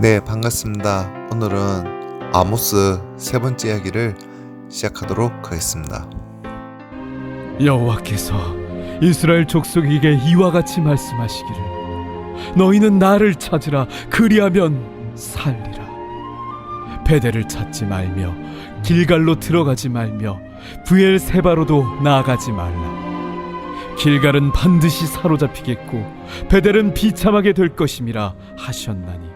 네, 반갑습니다. 오늘은 아모스 세 번째 이야기를 시작하도록 하겠습니다. 여호와께서 이스라엘 족속에게 이와 같이 말씀하시기를 너희는 나를 찾으라 그리하면 살리라 베델을 찾지 말며 길갈로 들어가지 말며 부엘세바로도 나아가지 말라 길갈은 반드시 사로잡히겠고 베델은 비참하게 될 것임이라 하셨나니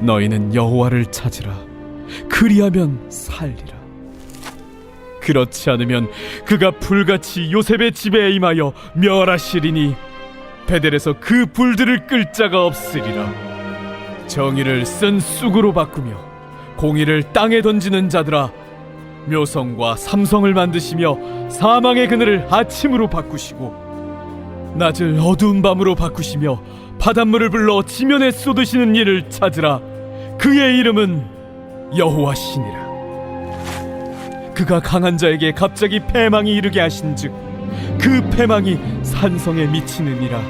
너희는 여호와를 찾으라. 그리하면 살리라. 그렇지 않으면 그가 불같이 요셉의 집에 임하여 멸하시리니 베델에서 그 불들을 끌 자가 없으리라. 정의를 쓴 쑥으로 바꾸며 공의를 땅에 던지는 자들아 묘성과 삼성을 만드시며 사망의 그늘을 아침으로 바꾸시고 낮을 어두운 밤으로 바꾸시며 바닷물을 불러 지면에 쏟으시는 이를 찾으라 그의 이름은 여호와시니라. 그가 강한 자에게 갑자기 패망이 이르게 하신즉 그 패망이 산성에 미치느니라.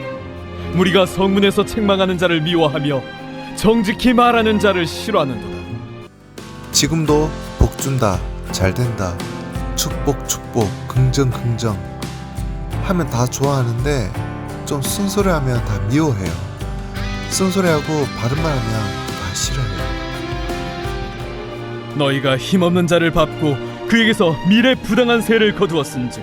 무리가 성문에서 책망하는 자를 미워하며 정직히 말하는 자를 싫어하는도다. 지금도 복 준다, 잘 된다, 축복, 축복, 긍정, 긍정. 하면 다 좋아하는데 좀 쓴소리하면 다 미워해요. 쓴소리하고 바른 말 하면 다 싫어해요. 너희가 힘없는 자를 밟고 그에게서 미래 부당한 세를 거두었은즉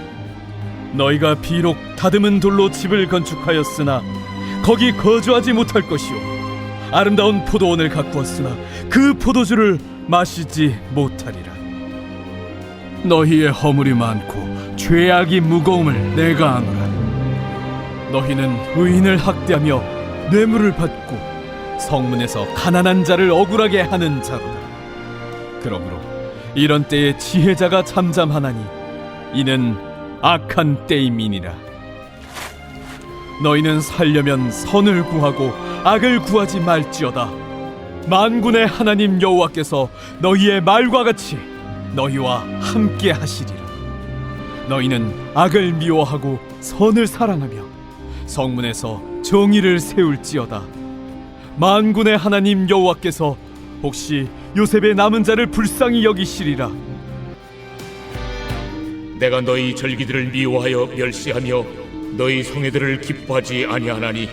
너희가 비록 다듬은 돌로 집을 건축하였으나 거기 거주하지 못할 것이요. 아름다운 포도원을 가꾸었으나 그 포도주를 마시지 못하리라. 너희의 허물이 많고 죄악이 무거움을 내가 아노라. 너희는 의인을 학대하며 뇌물을 받고 성문에서 가난한 자를 억울하게 하는 자로다. 그러므로 이런 때에 지혜자가 잠잠하나니 이는 악한 때임이니라. 너희는 살려면 선을 구하고 악을 구하지 말지어다. 만군의 하나님 여호와께서 너희의 말과 같이 너희와 함께 하시리라. 너희는 악을 미워하고 선을 사랑하며 성문에서 정의를 세울지어다 만군의 하나님 여호와께서 혹시 요셉의 남은 자를 불쌍히 여기시리라. 내가 너희 절기들을 미워하여 멸시하며 너희 성회들을 기뻐하지 아니하나니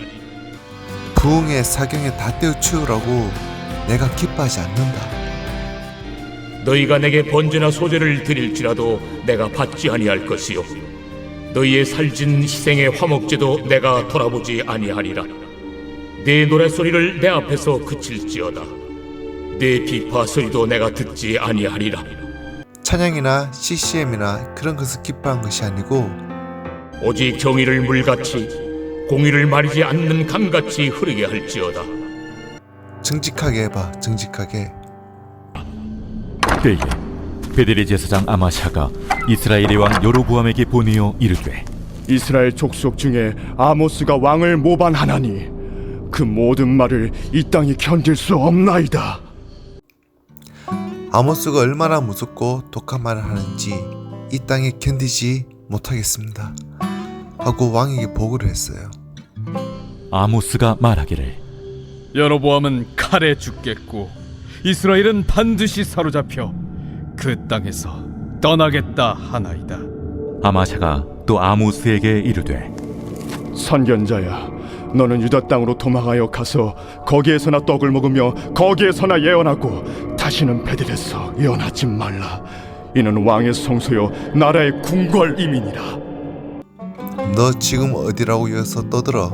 부흥의 사경에 다 떼어치우라고 내가 기뻐하지 않는다. 너희가 내게 번제나 소제를 드릴지라도 내가 받지 아니할 것이요. 너희의 살진 희생의 화목제도 내가 돌아보지 아니하리라 내 노랫소리를 내 앞에서 그칠지어다. 내 비파 소리도 내가 듣지 아니하리라. 찬양이나 CCM이나 그런 것을 기뻐한 것이 아니고 오직 정의를 물같이 공의를 마르지 않는 강같이 흐르게 할지어다. 정직하게 해봐, 정직하게. 때에 베델의 제사장 아마샤가 이스라엘의 왕 여로보암에게 보내어 이르되 이스라엘 족속 중에 아모스가 왕을 모반하나니 그 모든 말을 이 땅이 견딜 수 없나이다. 아모스가 얼마나 무섭고 독한 말을 하는지 이 땅에 견디지 못하겠습니다. 하고 왕에게 보고를 했어요. 아모스가 말하기를 여로보암은 칼에 죽겠고 이스라엘은 반드시 사로잡혀 그 땅에서 떠나겠다 하나이다 아마샤가 또 아모스에게 이르되 선견자야, 너는 유다 땅으로 도망하여 가서 거기에서나 떡을 먹으며 거기에서나 예언하고 다시는 베델에서 예언하지 말라. 이는 왕의 성소요 나라의 궁궐임이니라. 너 지금 어디라고 여기서 떠들어?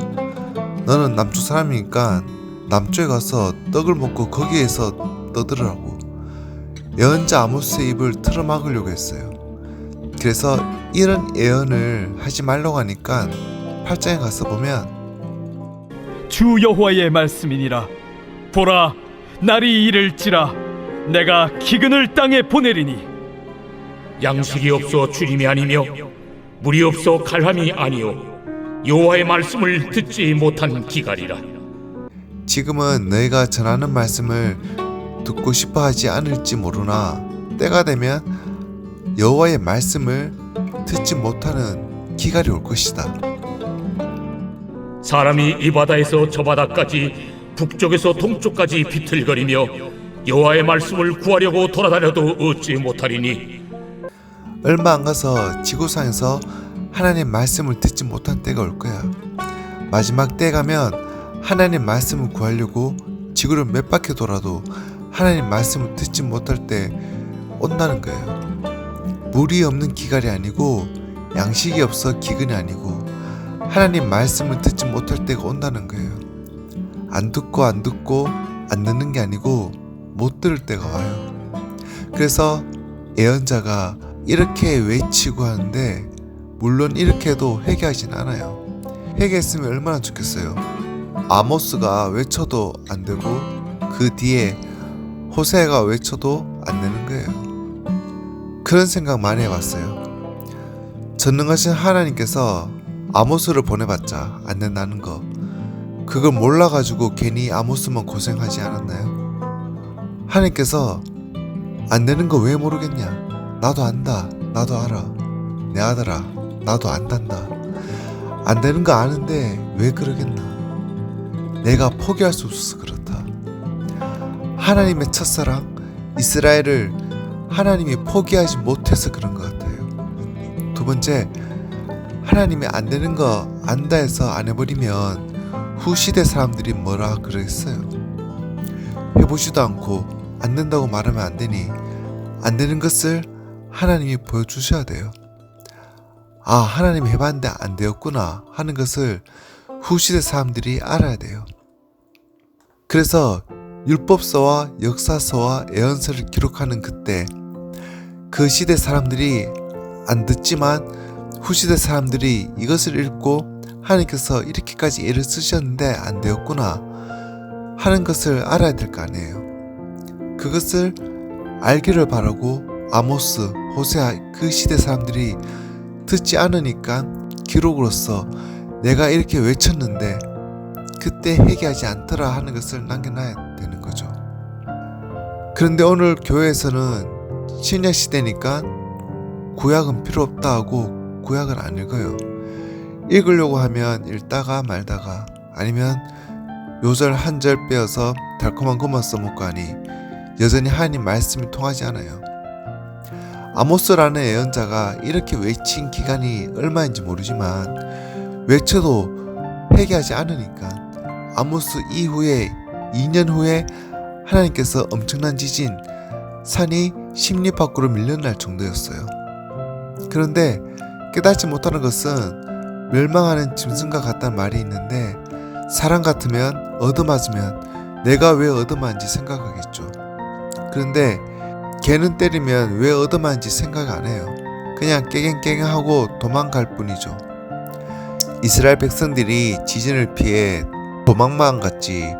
너는 남쪽 사람이니까 남쪽에 가서 떡을 먹고 거기에서 떠들으라고. 예언자 아모스의 입을 틀어막으려고 했어요. 그래서 이런 예언을 하지 말라고 하니까 8장에 가서 보면 주 여호와의 말씀이니라. 보라 날이 이를지라. 내가 기근을 땅에 보내리니. 양식이 없어 주림이 아니며 물이 없어 갈함이 아니요. 여호와의 말씀을 듣지 못한 기갈이라. 지금은 너희가 전하는 말씀을 듣고 싶어 하지 않을지 모르나 때가 되면 여호와의 말씀을 듣지 못하는 기갈이 올 것이다. 사람이 이 바다에서 저 바다까지 북쪽에서 동쪽까지 비틀거리며 여호와의 말씀을 구하려고 돌아다녀도 얻지 못하리니 얼마 안 가서 지구상에서 하나님 말씀을 듣지 못한 때가 올 거야. 마지막 때 가면 하나님 말씀을 구하려고 지구를 몇 바퀴 돌아도 하나님 말씀을 듣지 못할 때 온다는 거예요. 물이 없는 기갈이 아니고 양식이 없어 기근이 아니고 하나님 말씀을 듣지 못할 때가 온다는 거예요. 안 듣고 안 듣고 안 듣는 게 아니고 못 들을 때가 와요. 그래서 예언자가 이렇게 외치고 하는데 물론 이렇게 해도 회개하진 않아요. 회개했으면 얼마나 좋겠어요. 아모스가 외쳐도 안 되고 그 뒤에 호세가 외쳐도 안 되는 거예요. 그런 생각 많이 해봤어요. 전능하신 하나님께서 아모스를 보내봤자 안 된다는 거 그걸 몰라가지고 괜히 아모스만 고생하지 않았나요? 하나님께서 안 되는 거 왜 모르겠냐? 나도 안다. 나도 알아. 내 아들아. 나도 안단다. 안 되는 거 아는데 왜 그러겠나? 내가 포기할 수 없어서 그렇다. 하나님의 첫사랑 이스라엘을 하나님이 포기하지 못해서 그런 것 같아요. 두 번째, 하나님이 안 되는 거 안다 해서 안 해버리면 후시대 사람들이 뭐라 그러겠어요. 해보지도 않고 안 된다고 말하면 안 되니 안 되는 것을 하나님이 보여주셔야 돼요. 아, 하나님 해봤는데 안 되었구나 하는 것을 후시대 사람들이 알아야 돼요. 그래서 율법서와 역사서와 예언서를 기록하는 그때 그 시대 사람들이 안 듣지만 후시대 사람들이 이것을 읽고 하나님께서 이렇게까지 애를 쓰셨는데 안 되었구나 하는 것을 알아야 될 거 아니에요. 그것을 알기를 바라고 아모스, 호세아 그 시대 사람들이 듣지 않으니까 기록으로서 내가 이렇게 외쳤는데 그때 회개하지 않더라 하는 것을 남겨놔야 되는 거죠. 그런데 오늘 교회에서는 신약 시대니까 구약은 필요 없다 하고 구약을 안 읽어요. 읽으려고 하면 읽다가 말다가 아니면 요절 한 절 빼어서 달콤한 것만 써먹고 하니 여전히 하나님 말씀이 통하지 않아요. 아모스라는 예언자가 이렇게 외친 기간이 얼마인지 모르지만 외쳐도 회개하지 않으니까 아모스 이후에 2년 후에 하나님께서 엄청난 지진 산이 심리 밖으로 밀려날 정도였어요. 그런데 깨닫지 못하는 것은 멸망하는 짐승과 같다는 말이 있는데 사람 같으면 얻어맞으면 내가 왜 얻어맞는지 생각하겠죠. 그런데 개는 때리면 왜 얻어맞는지 생각 안 해요. 그냥 깨갱깨갱하고 도망갈 뿐이죠. 이스라엘 백성들이 지진을 피해 도망만 갔지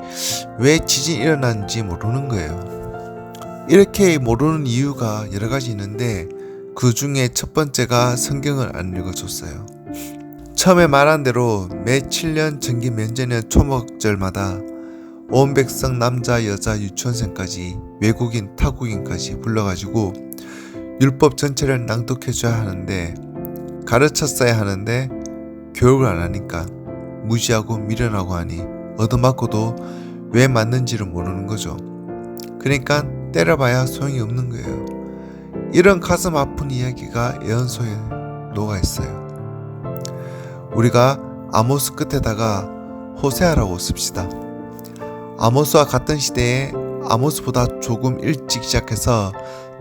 왜 지진이 일어났는지 모르는 거예요. 이렇게 모르는 이유가 여러 가지 있는데 그 중에 첫 번째가 성경을 안 읽어줬어요. 처음에 말한 대로 매 7년 정기 면제년 초목절마다 온 백성 남자 여자 유치원생까지 외국인 타국인까지 불러가지고 율법 전체를 낭독해줘야 하는데 가르쳤어야 하는데 교육을 안 하니까 무시하고 미련하고 하니 얻어맞고도 왜 맞는지를 모르는 거죠. 그러니까 때려봐야 소용이 없는 거예요. 이런 가슴 아픈 이야기가 예언서에 녹아 있어요. 우리가 아모스 끝에다가 호세아라고 씁시다. 아모스와 같은 시대에 아모스보다 조금 일찍 시작해서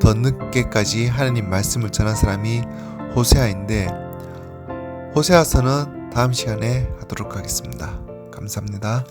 더 늦게까지 하나님 말씀을 전한 사람이 호세아인데 호세아서는 다음 시간에 하도록 하겠습니다. 감사합니다.